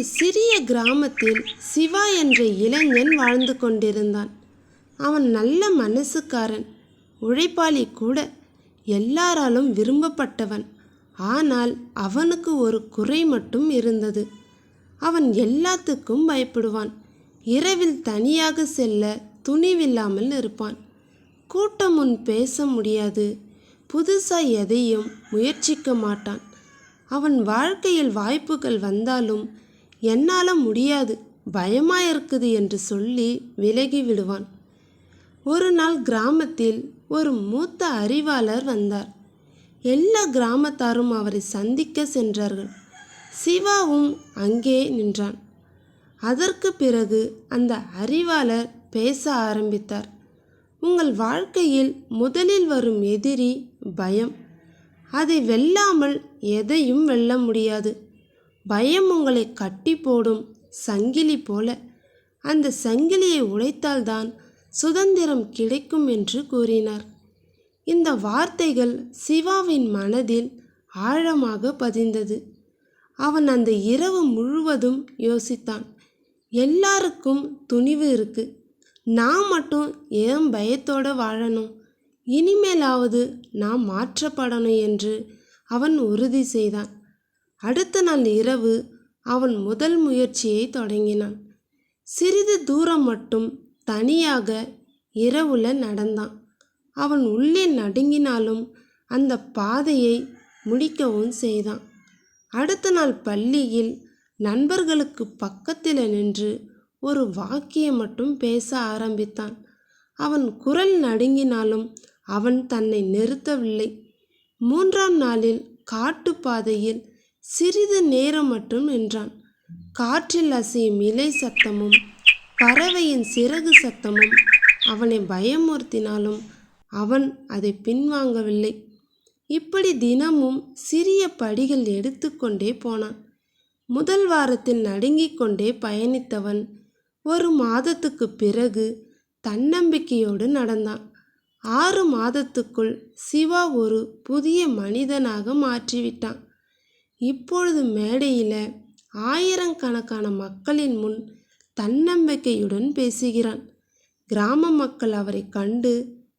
ஒரு சிறிய கிராமத்தில் சிவா என்ற இளைஞன் வாழ்ந்து கொண்டிருந்தான். அவன் நல்ல மனசுக்காரன். உழைப்பாளி கூட. எல்லாராலும் விரும்பப்பட்டவன். ஆனால் அவனுக்கு ஒரு குறை மட்டும் இருந்தது. அவன் எல்லாத்துக்கும் பயப்படுவான். இரவில் தனியாக செல்ல துணிவில்லாமல் இருப்பான். கூட்டம் முன் பேச முடியாது. புதுசாக எதையும் முயற்சிக்க மாட்டான். அவன் வாழ்க்கையில் வாய்ப்புகள் வந்தாலும் என்னால் முடியாது பயமாக இருக்குது என்று சொல்லி விலகி விடுவான். ஒரு நாள் கிராமத்தில் ஒரு மூத்த அறிவாளர் வந்தார். எல்லா கிராமத்தாரும் அவரை சந்திக்க சென்றார்கள். சிவாவும் அங்கே நின்றான். அதற்கு பிறகு அந்த அறிவாளர் பேச ஆரம்பித்தார். உங்கள் வாழ்க்கையில் முதலில் வரும் எதிரி பயம். அதை வெல்லாமல் எதையும் வெல்ல முடியாது. பயம் உங்களை கட்டி போடும் சங்கிலி போல. அந்த சங்கிலியை உடைத்தால்தான் சுதந்திரம் கிடைக்கும் என்று கூறினார். இந்த வார்த்தைகள் சிவாவின் மனதில் ஆழமாக பதிந்தது. அவன் அந்த இரவு முழுவதும் யோசித்தான். எல்லாருக்கும் துணிவு இருக்கு. நான் மட்டும் ஏன் பயத்தோட வாழணும்? இனிமேலாவது நாம் மாற்றப்படணும் என்று அவன் உறுதி செய்தான். அடுத்த நாள் இரவு அவன் முதல் முயற்சியை தொடங்கினான். சிறிது தூரம் மட்டும் தனியாக இரவுல நடந்தான். அவன் உள்ளே நடுங்கினாலும் அந்த பாதையை முடிக்கவும் செய்தான். அடுத்த நாள் பள்ளியில் நண்பர்களுக்கு பக்கத்தில் நின்று ஒரு வாக்கியம் மட்டும் பேச ஆரம்பித்தான். அவன் குரல் நடுங்கினாலும் அவன் தன்னை நிறுத்தவில்லை. மூன்றாம் நாளில் காட்டுப்பாதையில் சிறிது நேரம் மட்டும் நின்றான். காற்றில் அசையும் இலை சத்தமும் பறவையின் சிறகு சத்தமும் அவனை பயமுறுத்தினாலும் அவன் அதை பின்வாங்கவில்லை. இப்படி தினமும் சிறிய படிகள் எடுத்துக்கொண்டே போனான். முதல் வாரத்தில் நடுங்கிக் கொண்டே பயணித்தவன் ஒரு மாதத்துக்கு பிறகு தன்னம்பிக்கையோடு நடந்தான். ஆறு மாதத்துக்குள் சிவா ஒரு புதிய மனிதனாக மாற்றிவிட்டான். இப்பொழுது மேடையில் ஆயிரக்கணக்கான மக்களின் முன் தன்னம்பிக்கையுடன் பேசுகிறான். கிராம மக்கள் அவரை கண்டு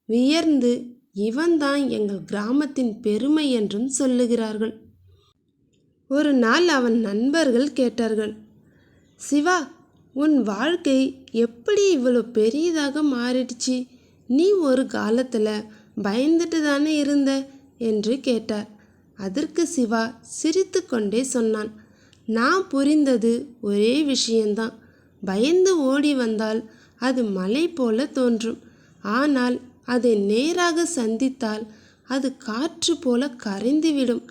வியர்ந்து இவன்தான் எங்கள் கிராமத்தின் பெருமை என்றும் சொல்லுகிறார்கள். ஒரு நாள் அவன் நண்பர்கள் கேட்டார்கள் சிவா உன் வாழ்க்கை எப்படி இவ்வளோ பெரியதாக மாறிடுச்சு? நீ ஒரு காலத்தில் பயந்துட்டு தானே இருந்த? என்று கேட்டார். அதற்கு சிவா சிரித்து கொண்டே சொன்னான். நான் புரிந்தது ஒரே விஷயந்தான். பயந்து ஓடி வந்தால் அது மலை போல தோன்றும். ஆனால் அதை நேராக சந்தித்தால் அது காற்று போல கரைந்துவிடும்.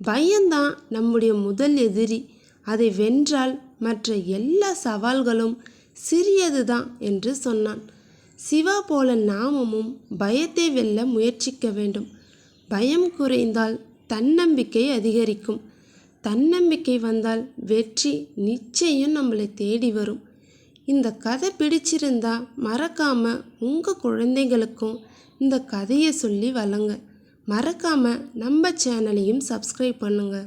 பயம்தான் நம்முடைய முதல் எதிரி. அதை வென்றால் மற்ற எல்லா சவால்களும் சிறியதுதான் என்று சொன்னான். சிவா போல நாமமும் பயத்தை வெல்ல முயற்சிக்க வேண்டும். பயம் குறைந்தால் தன்னம்பிக்கை அதிகரிக்கும். தன்னம்பிக்கை வந்தால் வெற்றி நிச்சயம் நம்மளை தேடி வரும். இந்த கதை பிடிச்சிருந்தா மறக்காமல் உங்கள் குழந்தைங்களுக்கும் இந்த கதையை சொல்லி வளங்க மறக்காமல் நம்ம சேனலையும் சப்ஸ்கிரைப் பண்ணுங்கள்